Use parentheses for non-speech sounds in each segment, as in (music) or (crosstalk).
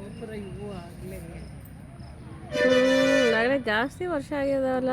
ಗೋಪುರ ಇವು ಆಗಲೇ ಆಗಲೇ ಜಾಸ್ತಿ ವರ್ಷ ಆಗ್ಯದವಲ್ಲ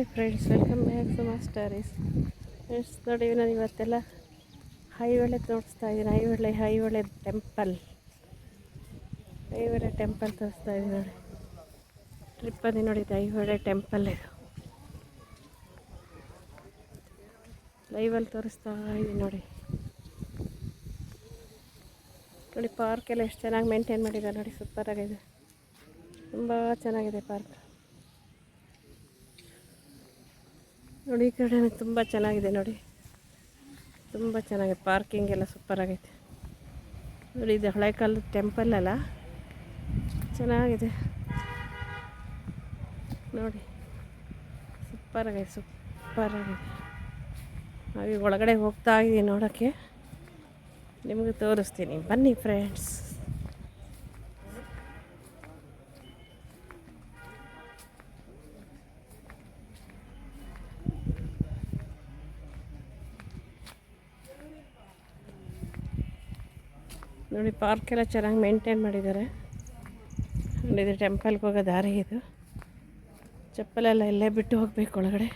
hi friends welcome back to my stories friends ನೋಡಿ ನಾನು ಇವತ್ತೆಲ್ಲ ಐಹೊಳೆ ತೋರಿಸ್ತಾ ಇದ್ದೀನಿ ಐಹೊಳೆ ಐಹೊಳೆ ಟೆಂಪಲ್ ಐಹೊಳೆ ಟೆಂಪಲ್ ತೋರಿಸ್ತಾ ಇದ್ದೀನಿ ನೋಡಿ ಟ್ರಿಪ್ಪಲ್ಲಿ ನೋಡಿದ್ದು ಐಹೊಳೆ ಟೆಂಪಲ್ ಇದು ಲೈವಲ್ಲಿ ತೋರಿಸ್ತಾ ಇದ್ದೀನಿ ನೋಡಿ. ನೋಡಿ ಪಾರ್ಕೆಲ್ಲ ಎಷ್ಟು ಚೆನ್ನಾಗಿ ಮೇಂಟೈನ್ ಮಾಡಿದ್ದಾರೆ ನೋಡಿ ಸೂಪರಾಗಿದೆ ತುಂಬ ಚೆನ್ನಾಗಿದೆ ಪಾರ್ಕ್ ನೋಡಿ, ಈ ಕಡೆ ತುಂಬ ಚೆನ್ನಾಗಿದೆ ನೋಡಿ. ತುಂಬ ಚೆನ್ನಾಗಿದೆ. ಪಾರ್ಕಿಂಗ್ ಎಲ್ಲ ಸೂಪರ್ ಆಗೈತೆ. ನೋಡಿ, ಇದು ಹಳೆ ಕಾಲದ ಟೆಂಪಲ್ ಅಲ್ಲ? ಚೆನ್ನಾಗಿದೆ. ನೋಡಿ ಸೂಪರ್ ಆಗೈತೆ ಸೂಪರ್ ಆಗಿದೆ ನಾವೀಗ ಒಳಗಡೆ ಹೋಗ್ತಾ ಇದ್ದೀವಿ ನೋಡೋಕ್ಕೆ. ನಿಮಗೆ ತೋರಿಸ್ತೀನಿ. ಬನ್ನಿ ಫ್ರೆಂಡ್ಸ್ ನೋಡಿ ಪಾರ್ಕ್ ಎಲ್ಲ ಚೆನ್ನಾಗಿ ಮೇಂಟೈನ್ ಮಾಡಿದ್ದಾರೆ. ಇದು ಟೆಂಪಲ್ಗೆ ಹೋಗೋ ದಾರಿ ಇದು. ಚಪ್ಪಲೆಲ್ಲ ಇಲ್ಲೇ ಬಿಟ್ಟು ಹೋಗ್ಬೇಕು ಒಳಗಡೆ.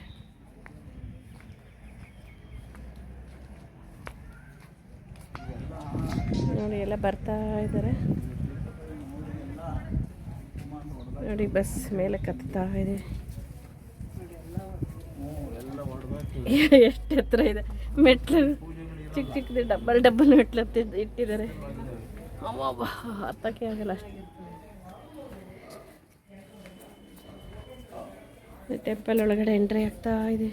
ನೋಡಿ, ಎಲ್ಲ ಬರ್ತಾ ಇದ್ದಾರೆ. ನೋಡಿ ಬಸ್ ಮೇಲೆ ಕತ್ತಾ ಇದೆ. (laughs) ಎಷ್ಟು ಎತ್ತರ ಇದೆ. ಮೆಟ್ಲು, ಚಿಕ್ಕ ಚಿಕ್ಕದು ಡಬ್ಬಲ್ ಡಬ್ಬಲ್ ಮೆಟ್ಲು ಇಟ್ಟಿದ್ದಾರೆ. ಅಮ್ಮ ಹತ್ತಕ್ಕೆ ಆಗಲ್ಲ ಅಷ್ಟೇ. ಟೆಂಪಲ್ ಒಳಗಡೆ ಎಂಟ್ರಿ ಆಗ್ತಾ ಇದೆ.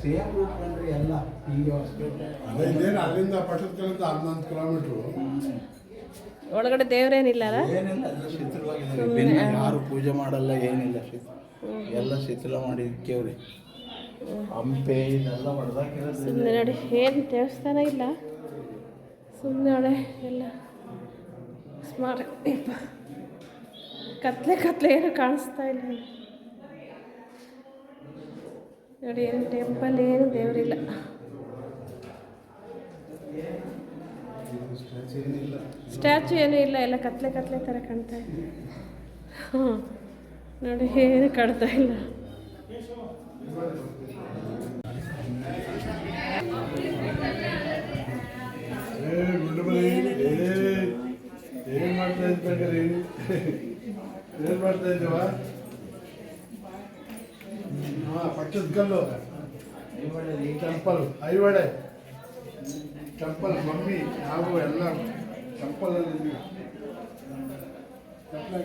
ಸೇಮ್ ರೂಟ್ ಬಂದ್ರಿ ಎಲ್ಲ ಈಗ ಅಲ್ಲಿಂದ ಹನ್ನೊಂದು ಕಿಲೋಮೀಟ್ರು ಒಳಗಡೆ ದೇವ್ರೇನಿಲ್ಲ ಏನಿಲ್ಲ ಎಲ್ಲ ಶಿಥಿಲವಾಗಿದೆ ಯಾರು ಪೂಜೆ ಮಾಡಲ್ಲ ಏನಿಲ್ಲ ಶಿಥಿಲ ಎಲ್ಲ ಶಿಥಿಲ ಮಾಡಿ ಇಕ್ಕೇವ್ರಿ. ಹಂಪೆ ಇದೆಲ್ಲ ಸುಮ್ಮನೆ ನೋಡಿ ಏನು ದೇವಸ್ಥಾನ ಇಲ್ಲ. ಸುಮ್ಮನೆ ನೋಡಿ ಎಲ್ಲ ಸ್ಮಾರಕ ಕತ್ಲೆ ಕತ್ಲೆ ಏನು ಕಾಣಿಸ್ತಾ ಇಲ್ಲ. ಇಲ್ಲಿ. ನೋಡಿ ಏನು ಟೆಂಪಲ್ ಏನು ದೇವರಿಲ್ಲ. ಸ್ಟ್ಯಾಚು ಏನೂ ಇಲ್ಲ. ಎಲ್ಲ ಕತ್ಲೆ ಕತ್ಲೆ ಥರ ಕಾಣ್ತಾ ಇದೆ. ಹಾಂ ನೋಡಿ ಏನು ಕಾಣ್ತಾ ಇಲ್ಲ. ಏ ಗುಂಡುಮಲಿ ಏ ಏನು ಮಾಡ್ತಾ ಇದ್ದಂಗ್ರಿ ಏನು ಮಾಡ್ತಾ ಇದ್ದೀವ ಹಾಂ ಪಟ್ಟದ ಕಲ್ಲು ಟೆಂಪಲ್ ಐಹೊಳೆ ಟೆಂಪಲ್ ಮಮ್ಮಿ ನಾವು ಎಲ್ಲ ಟೆಂಪಲಲ್ಲಿ ಇದ್ವಿ ಚಪ್ಪಲಿ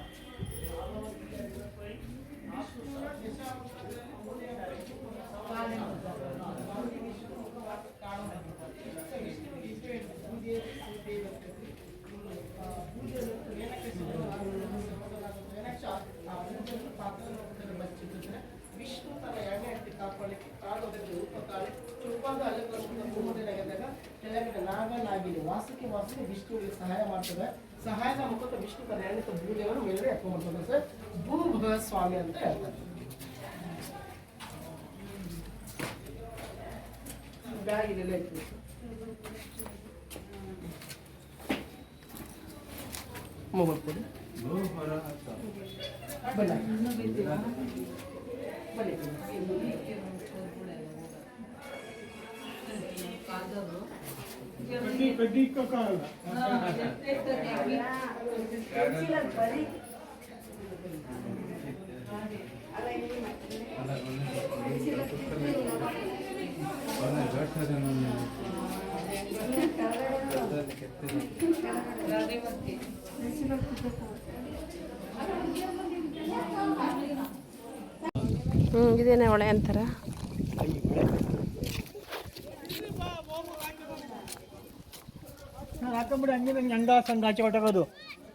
ನಾಗಿನಿ ವಾಸಕ್ಕೆ ವಾಸಕ್ಕೆ ವಿಷ್ಣುವಿಗೆ ಸಹಾಯ ಮಾಡ್ತದೆ. ಸಹಾಯದ ಮುಖದ ವಿಷ್ಣು ಎಣ್ಣೆ ಭೂದೇವರು ಮೇಲೆ ಎತ್ಕೊಂಡ್ಬರ್ತದೆ ಸರ್. ಭೂಭ ಸ್ವಾಮಿ ಅಂತ ಹೇಳ್ತಾರೆ. ಬ್ಯಾಗಿನೆಲ್ಲ ಇತ್ತು. ಮೊಬೈಲ್ ಬನ್ನಿ. ಬನ್ನಿ. ಹ್ಞೂ ಇದೇನೇ ಒಳೆ ಅಂತಾರ. ನಾನು ಹಾಕೊಂಬಿಡಿ ಹಂಗೆ ನಂಗೆ ಹಂಗ ಸಂಘ ಆಚೆ ಹೊಟ್ಟೋಗೋದು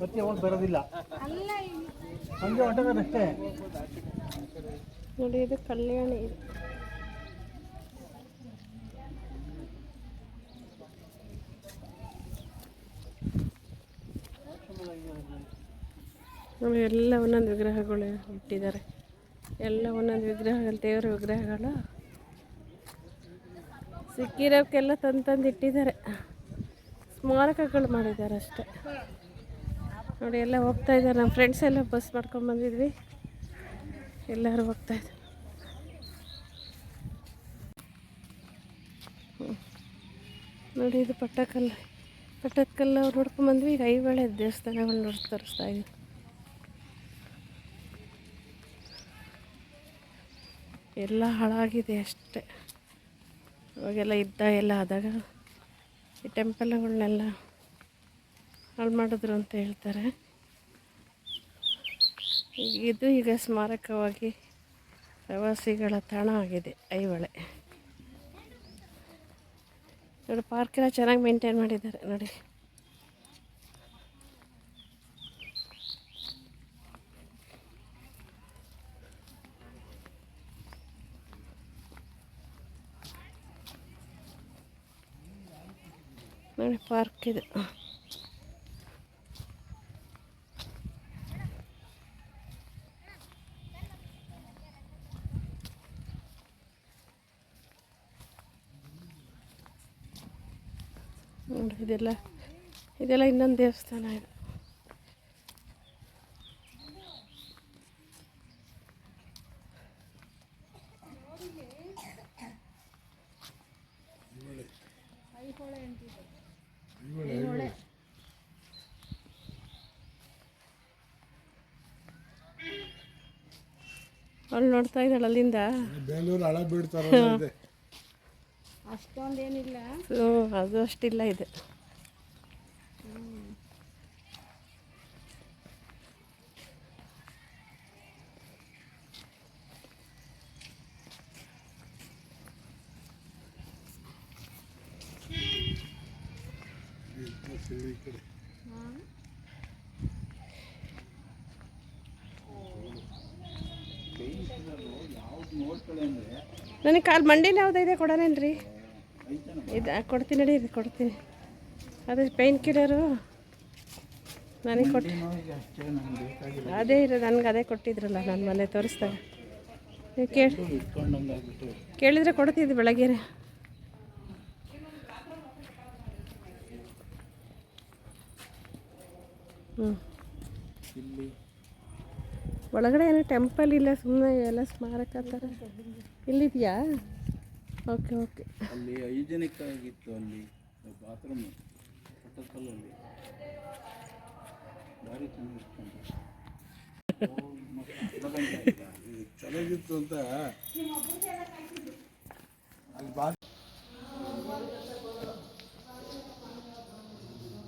ಮತ್ತೆ ಯಾವಾಗ ಬರೋದಿಲ್ಲ. ಹಂಗೆ ಹೊಟ್ಟೋಗೋದು ಅಷ್ಟೇ. ನೋಡಿ ಇದು ಕಲ್ಯಾಣಿ ಇದು. ಎಲ್ಲ ಒಂದೊಂದು ವಿಗ್ರಹಗಳು ಇಟ್ಟಿದ್ದಾರೆ. ಎಲ್ಲ ಒಂದೊಂದು ವಿಗ್ರಹಗಳು ದೇವರ ವಿಗ್ರಹಗಳು. ಸಿಕ್ಕಿರೋಕ್ಕೆಲ್ಲ ತಂದು ತಂದು ಇಟ್ಟಿದ್ದಾರೆ. ಸ್ಮಾರಕಗಳು ಮಾಡಿದ್ದಾರೆ ಅಷ್ಟೇ. ನೋಡಿ, ಎಲ್ಲ ಹೋಗ್ತಾ ಇದ್ದಾರೆ. ನಮ್ಮ ಫ್ರೆಂಡ್ಸ್ ಎಲ್ಲ ಬಸ್ ಮಾಡ್ಕೊಂಡು ಬಂದಿದ್ವಿ. ಎಲ್ಲರೂ ಹೋಗ್ತಾ ಇದ್ದಾರೆ. ನೋಡಿ, ಇದು ಪಟ್ಟಕಲ್ಲು. ಪಟ್ಟದಕಲ್ಲು ಅವ್ರು ನೋಡ್ಕೊಂಡು ಬಂದ್ವಿ. ಈಗ ಐವಳೆ ದೇವಸ್ಥಾನಗಳು ನೋಡಿ, ತೋರಿಸ್ತಾ ಇದ್ವಿ ಎಲ್ಲ ಹಾಳಾಗಿದೆ ಅಷ್ಟೇ. ಅವಾಗೆಲ್ಲ ಇದ್ದ ಎಲ್ಲ ಆದಾಗ. ಈ ಟೆಂಪಲ್ಗಳನ್ನೆಲ್ಲ ಹಾಳು ಮಾಡಿದ್ರು ಅಂತ ಹೇಳ್ತಾರೆ. ಇದು ಈಗ ಸ್ಮಾರಕವಾಗಿ ಪ್ರವಾಸಿಗಳ ತಾಣ ಆಗಿದೆ, ಐಹೊಳೆ. ನೋಡಿ ಪಾರ್ಕೆಲ್ಲ ಚೆನ್ನಾಗಿ ಮೇಂಟೈನ್ ಮಾಡಿದ್ದಾರೆ. ನೋಡಿ. ನೋಡಿ ಪಾರ್ಕ್ ಇದು ನೋಡಿ ಇದೆಲ್ಲ ಇದೆಲ್ಲ ಇನ್ನೊಂದು ದೇವಸ್ಥಾನ ಇದು ಅಲ್ಲಿ ನೋಡ್ತಾ ಇದ್ದಾಳೆ ಅಲ್ಲಿಂದ. ಬೇಲೂರು ಹಳ ಬೀಳ್ತಾರ ಅಷ್ಟೊಂದೇನಿಲ್ಲ. ಹ್ಞೂ ಅದು ಅಷ್ಟಿಲ್ಲ ಇದು. ನನಗೆ ಕಾಲು ಮಂಡಿಲಿ ಯಾವುದಿದೆ ಕೊಡೋಣನ್ರಿ ಇದು ಕೊಡ್ತೀನಿ ನಡಿ, ಇದು ಕೊಡ್ತೀನಿ. ಅದೇ ಪೈನ್ ಕಿಲ್ಲರು ನನಗೆ ಕೊಟ್ಟು ಅದೇ ಇರೋ ನನಗೆ ಅದೇ ಕೊಟ್ಟಿದ್ರಲ್ಲ, ನಾನು ಮೊನ್ನೆ ತೋರಿಸ್ದಾಗ ನೀವು ಕೇಳಿ ಕೇಳಿದರೆ ಕೊಡ್ತಿದ್ದೆ ಬೆಳಗ್ಗೆ ಹ್ಞೂ ಒಳಗಡೆ ಏನೋ ಟೆಂಪಲ್ ಇಲ್ಲ ಸುಮ್ಮನೆ ಎಲ್ಲ ಸ್ಮಾರಕ ಥರ. ಇಲ್ಲಿದೆಯಾ? ಓಕೆ ಓಕೆ ಅಲ್ಲಿ ಹೈಜೆನಿಕ್ ಆಗಿತ್ತು ಅಲ್ಲಿ ಬಾತ್ರೂಮ್ ಪಟ್ಟದಕಲ್ಲಲ್ಲಿ ಭಾರಿ ಚೆನ್ನಾಗಿತ್ತು ಚೆನ್ನಾಗಿತ್ತು ಅಂತ ಅಲ್ಲಿ ಬಾ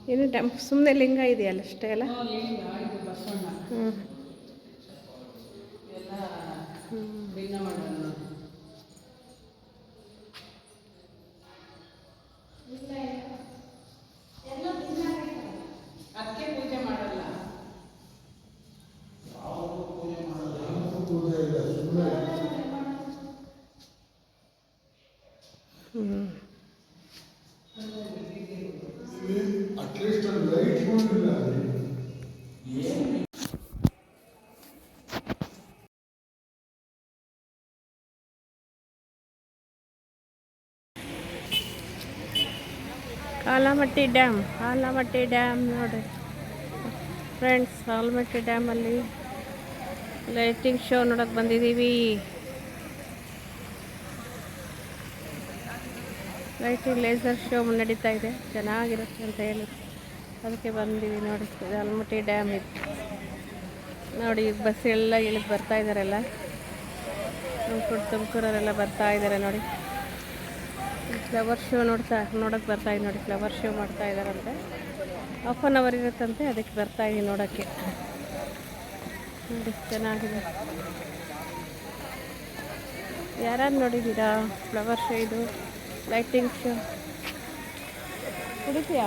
ಏನು ಟೆಂಪ್ ಸುಮ್ಮನೆ ಲಿಂಗ ಇದೆಯಲ್ಲ ಅಷ್ಟೇ ಅಲ್ಲ? ಹ್ಞೂ ಎಲ್ಲ ಭಿನ್ನ ಆಲಮಟ್ಟಿ ಡ್ಯಾಮ್ ಆಲಮಟ್ಟಿ ಡ್ಯಾಮ್ ನೋಡಿ ಫ್ರೆಂಡ್ಸ್ ಆಲಮಟ್ಟಿ ಡ್ಯಾಮಲ್ಲಿ ಲೈಟಿಂಗ್ ಶೋ ನೋಡೋಕೆ ಬಂದಿದ್ದೀವಿ. ಲೈಟಿಂಗ್ ಲೇಸರ್ ಶೋ ನಡೀತಾ ಇದೆ. ಚೆನ್ನಾಗಿರುತ್ತೆ ಅಂತ ಹೇಳಿ ಅದಕ್ಕೆ ಬಂದೀವಿ ನೋಡಿ. ಆಲಮಟ್ಟಿ ಡ್ಯಾಮ್ ಇದು. ನೋಡಿ, ಈಗ ಬಸ್ ಎಲ್ಲ ಇಳಿದು ಬರ್ತಾ ಇದ್ದಾರೆಲ್ಲ ತುಮಕೂರು ತುಮಕೂರವರೆಲ್ಲ ಬರ್ತಾ ಇದ್ದಾರೆ ನೋಡಿ. ಫ್ಲವರ್ ಶೋ ನೋಡ್ತಾ ನೋಡೋಕ್ಕೆ ಬರ್ತಾ ಇದ್ದೀನಿ ನೋಡಿ, ಫ್ಲವರ್ ಶೋ ಮಾಡ್ತಾ ಇದ್ದಾರಂತೆ ಹಾಫ್ ಆನ್ ಅವರ್ ಇರುತ್ತಂತೆ, ಅದಕ್ಕೆ ಬರ್ತಾ ಇದ್ದೀನಿ ನೋಡೋಕ್ಕೆ. ನೋಡಿ, ಚೆನ್ನಾಗಿದೆ. ಯಾರು ನೋಡಿದ್ದೀರಾ ಫ್ಲವರ್ ಶೋ ಇದು? Lighting show? ಕುಡಿತೀಯಾ